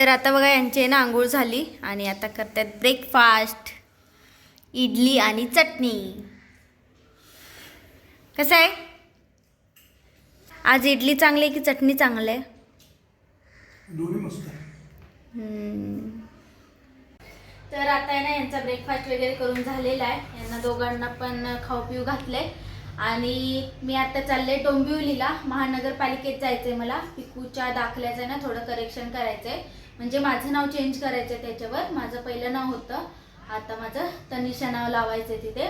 तर आता बघा यांची ना आंघोळ झाली आणि आता करतात ब्रेकफास्ट इडली आणि चटणी. कसं आहे? आज इडली चांगली आहे की चटणी चांगली आहे? तर आता आहे ना यांचा ब्रेकफास्ट वगैरे करून झालेला आहे. यांना दोघांना पण खाऊ पिऊ घातलंय. आणि मी आता चालले डोंबिवलीला. महानगरपालिकेत जायचंय मला. पिकूच्या दाखल्याचं ना थोडं करेक्शन करायचंय. म्हणजे माझं नाव चेंज करायचंय त्याच्यावर. माझं पहिलं नाव होतं. आता माझं तनिषा नाव लावायचंय तिथे.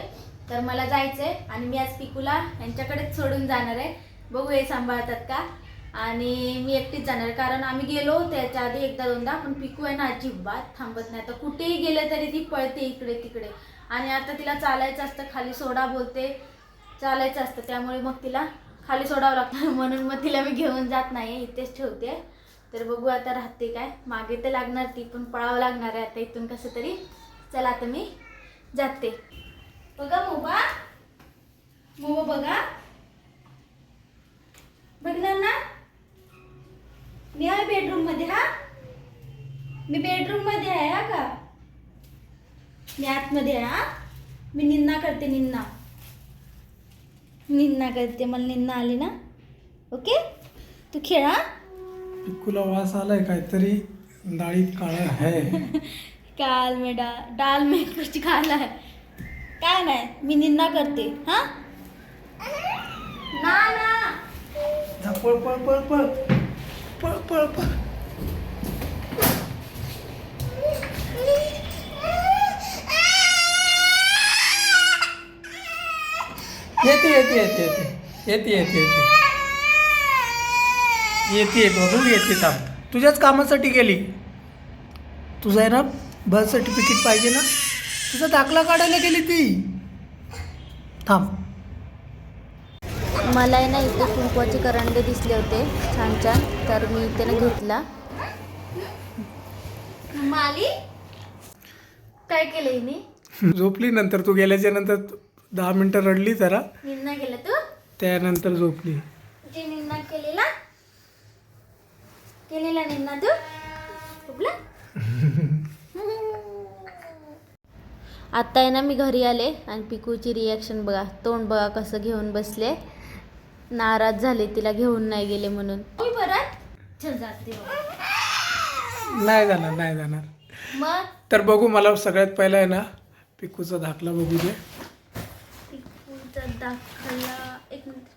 तर मला जायचंय आणि मी आज पिकूला यांच्याकडेच सोडून जाणार आहे. बघू हे सांभाळतात का? आणि मी एकटीच जाणार कारण आम्ही गेलो त्याच्या आधी एकदा दोनदा पण पिकू आहे ना अजिबात थांबत नाही. तर कुठेही गेले तरी ती पळते इकडे तिकडे. आणि आता तिला चालायचं असतं खाली सोडा बोलते. चालायचं असतं त्यामुळे मग तिला खाली सोडावं लागतं. म्हणून मग तिला मी घेऊन जात नाही इथेच ठेवते. तर बघू आता राहते काय. मागे तर लागणार ती पण पळावं लागणार आहे आता इथून कसं तरी. चला आता मी जाते. बघा मोबा. मोबा बघा. बघणार ना मी आहे बेडरूममध्ये हा? मी बेडरूममध्ये आहे हा का? मी आतमध्ये आहे हा? मी निन्ना करते निन्ना निन्ना करते मला निन्ना आली ना. ओके? तू खेळा पिक्कूला वास आलाय काहीतरी डाळीत काळा आहे. काल में डा डाल में कुछ खाला है काय नाही मी निन्ना करते हा? ना ना. जा, पळ पळ पळ पळ. पळ पळ पळ. येते येते येते येते. येते येते येते. येते बघू येते थांब. तुझ्याच कामासाठी गेली. तुझं आहे ना बर्थ सर्टिफिकेट पाहिजे ना? तुझा दाखला काढायला गेली ती. थांब. मला आहे ना इथे कुंकवाचे करंडे दिसले होते छान छान. तर मी इथे ना घेतला. माली काय केलं हिने? झोपली नंतर तू गेल्याच्यानंतर दहा मिनटं रडली जरा. निन्ना केला तू? त्यानंतर झोपली जे निन्ना केलेला केलेला निन्ना तू झोपला आता आहे ना मी घरी आले आणि पिकूची रिॲक्शन बघा तोंड बघा कसं घेऊन बसले नाराज झाले तिला घेऊन नाही गेले म्हणून. मी परत चल जाते बाबा. नाही जाणार नाही जाणार. मग तर बघू मला सगळ्यात पहिला आहे ना पिकूचा दाखला बघू दे. पिकूचा दाखला. एक मिनिट.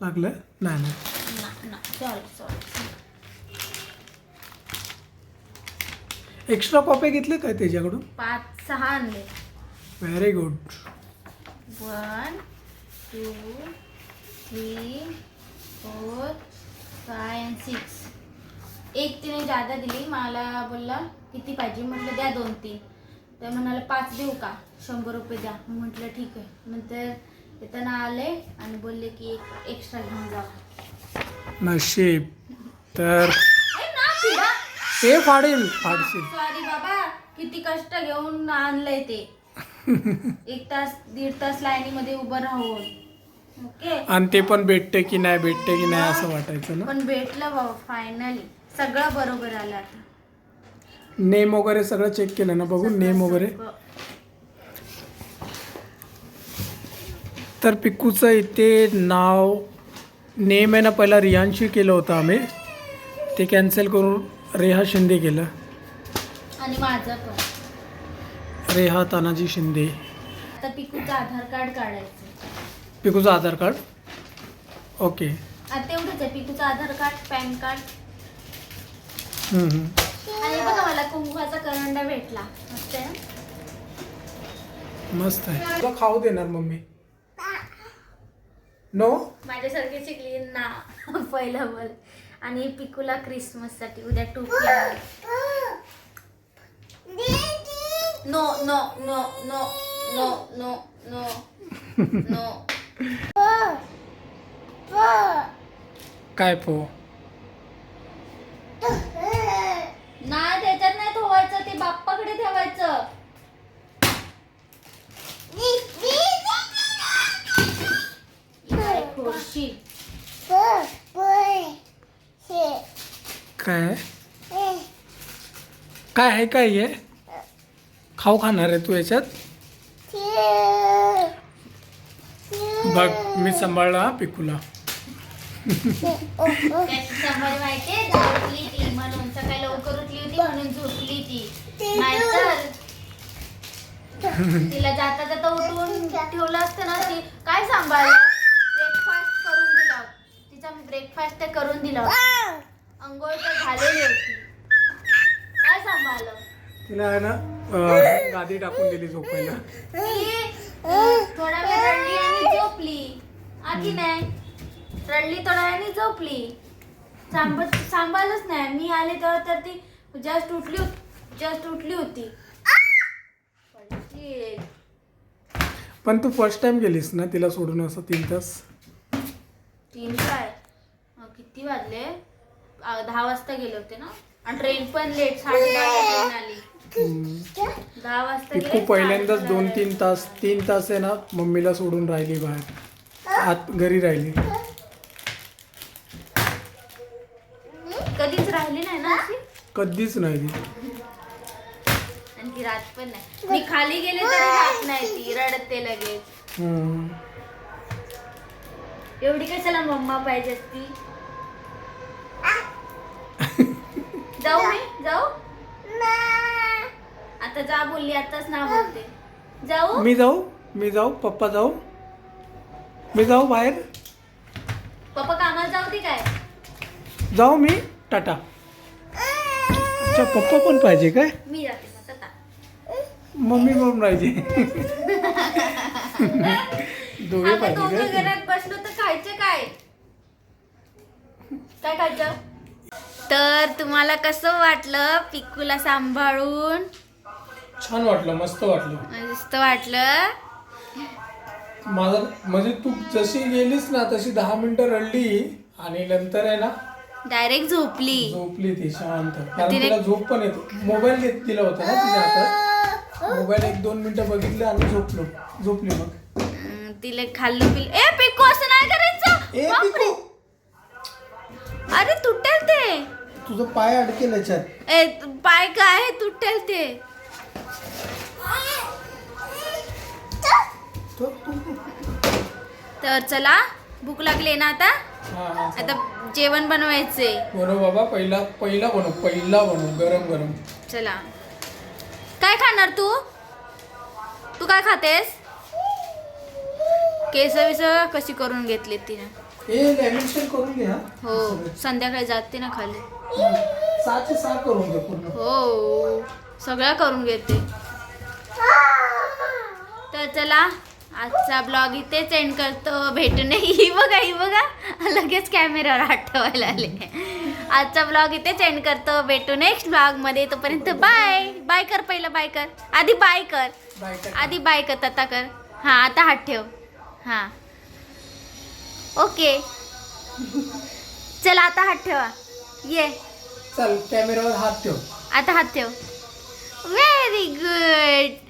लागलं? नाही नाही. ना ना सॉरी सॉरी एक्स्ट्रा कॉपी घेतले काय त्याच्याकडून? पाच सहा आणले. Very good one two three four five and six एक तिने जादा दिली मला बोलला किती पाहिजे? म्हटलं द्या दोन तीन. तर म्हणाला पाच देऊ का? शंभर रुपये द्या. म्हटलं ठीक आहे. नंतर येताना आले आणि बोलले की एक एक्स्ट्रा घेऊन जा. नशीब. तर. ते फाडेल फाडशील. सॉरी बाबा किती कष्ट घेऊन आणलंय ते. एक तास दीड तास लाईनीमध्ये उभं राहून. ओके? आणि ते पण भेटते की नाही भेटते की नाही असं वाटायचं ना? पण भेटलं बाबा फायनली सगळं बरोबर आलं आता. नेम वगैरे सगळं चेक केलं ना बघू नेम वगैरे. तर पिक्कूचं इथे नाव नेम आहे ना पहिला रियांशी केलं होतं आम्ही. ते कॅन्सल करून रेहा शिंदे केलं. आणि माझं पण. रेहा तानाजी शिंदे. आता पिकूचं आधार कार्ड काढायचं. पिकूचं आधार कार्ड? ओके. आता तेवढंच आहे. पिकूचं Aadhaar card PAN card. Hmm, hmm. आणि बघा मला कुंकवाचा करंडा भेटला. मस्त आहे ना? मस्त आहे. तुला खाऊ देणार मम्मी. नो माझ्यासारखी शिकली ना पहिलं बोल. आणि पिकूला क्रिसमससाठी उद्या टोपी. No no no no no no no no काय पो? नाही त्याच्यात नाही ठेवायचं ते बाप्पाकडे ठेवायचं काय खोशील काय? काय आहे काय हे खाऊ खाणार आहे तू याच्यात? बघ मी सांभाळला पिकूला. त्याची समज माहितीये? झोपली ती म्हणून सकाळी लवकर उठली होती म्हणून झोपली ती. नाहीतर तिला जाता जाता उठवून ठेवलं असतं ना ती काय सांभाळलं ब्रेकफास्ट करून दिला होता. तिचा ब्रेकफास्ट ते करून दिला होता. अंघोळ तर झालेली होती. काय सांभाळलं? तिला आहे ना अं, गादी टाकून दिली झोपायला ती अं, थोडा वेळ रडली आणि झोपली. आधी नाही. रडली थोड्या वेळाने झोपली. सांभाळ सांभाळलंच नाही. मी आले तेव्हा तर ती जस्ट उठली जस्ट उठली होती. पडली. पण तू फर्स्ट टाइम गेलीस ना तिला सोडून असं तीन तास? तीन काय? किती वाजले? दहा वाजता गेले होते ना? आणि ट्रेन पण लेट साडे आली. दहा वाजता पिकू गेले पहिल्यांदाच साडे दोन तीन तास तीन तास आहे ना मम्मीला सोडून राहिली बाहेर. आत घरी राहिली. कधीच राहिली नाही ना अशी? कधीच नाही ती. आणि ती रात पण नाही. मी खाली गेले तरी राहत नाही ती रडते लगेच. हम्म. एवढी कशाला मम्मा पाहिजे असती? जाऊ मी? जाऊ? आता जा बोलली आताच ना बोलते. जाऊ? मी जाऊ? मी जाऊ? पप्पा जाऊ? मी जाऊ बाहेर? पप्पा कामाला जाऊ ती काय? जाऊ मी टाटा. अच्छा पप्पा पण पाहिजे काय? मी जाते मग. मम्मी पण पाहिजे. दोघे आता पाहिजे दोघं काय? घरात बसलो तर खायचं काय? काय खायचं? तर तुम्हाला कसं वाटलं पिकूला सांभाळून? छान वाटलं मस्त वाटलं. मस्त वाटलं. माझं म्हणजे तू जशी गेलीस ना तशी दहा मिनिटं रडली आणि नंतर आहे ना डायरेक्ट झोपली. झोपली ती शांत. कारण तिने- तिला झोप पण येतो. मोबाईल घेत दिला होता ना तिच्या हातात. मोबाईल एक दोन मिनिटं बघितलं आणि झोपलो. झोपली मग. तिला खाल्लं पिल्लं. ए पिकू असं नाही करायचं. ए बापरे. पिकू अरे तुटेल ते. तुझं पाय अडकेल याच्यात. ए पाय काय? तुटेल ते. तो- तो- तर चला भूक लागली ना आता? हा, हा. आता जेवण बनवायचे बनव बाबा पहिला पहिला बनव पहिला बनव गरम गरम. चला. काय खाणार तू? तू काय खातेस? केस विस कशी करून घेतली तिने? लॅमिनेशन करून हा संध्याकाळी जाते ना खाली. सहाचे सहा करून घे पूर्ण. हो सगळं करून घेते. तर चला आजचा ब्लॉग इथेच एंड करतो. भेटून ही बघा ही बघा. लगेच कॅमेऱ्यावर हात ठेवायला आले. आजचा ब्लॉग इथेच एंड करतो. भेटू नेक्स्ट ब्लॉगमध्ये. तोपर्यंत बाय बाय कर पहिलं बाय कर. आधी बाय कर. बाय कर. आधी बाय कर आता कर. हां आता हात ठेव. हां. ओके. चला आता हात ठेवा. ये. चल कॅमेऱ्यावर हात ठेव. आता हात ठेव. Very good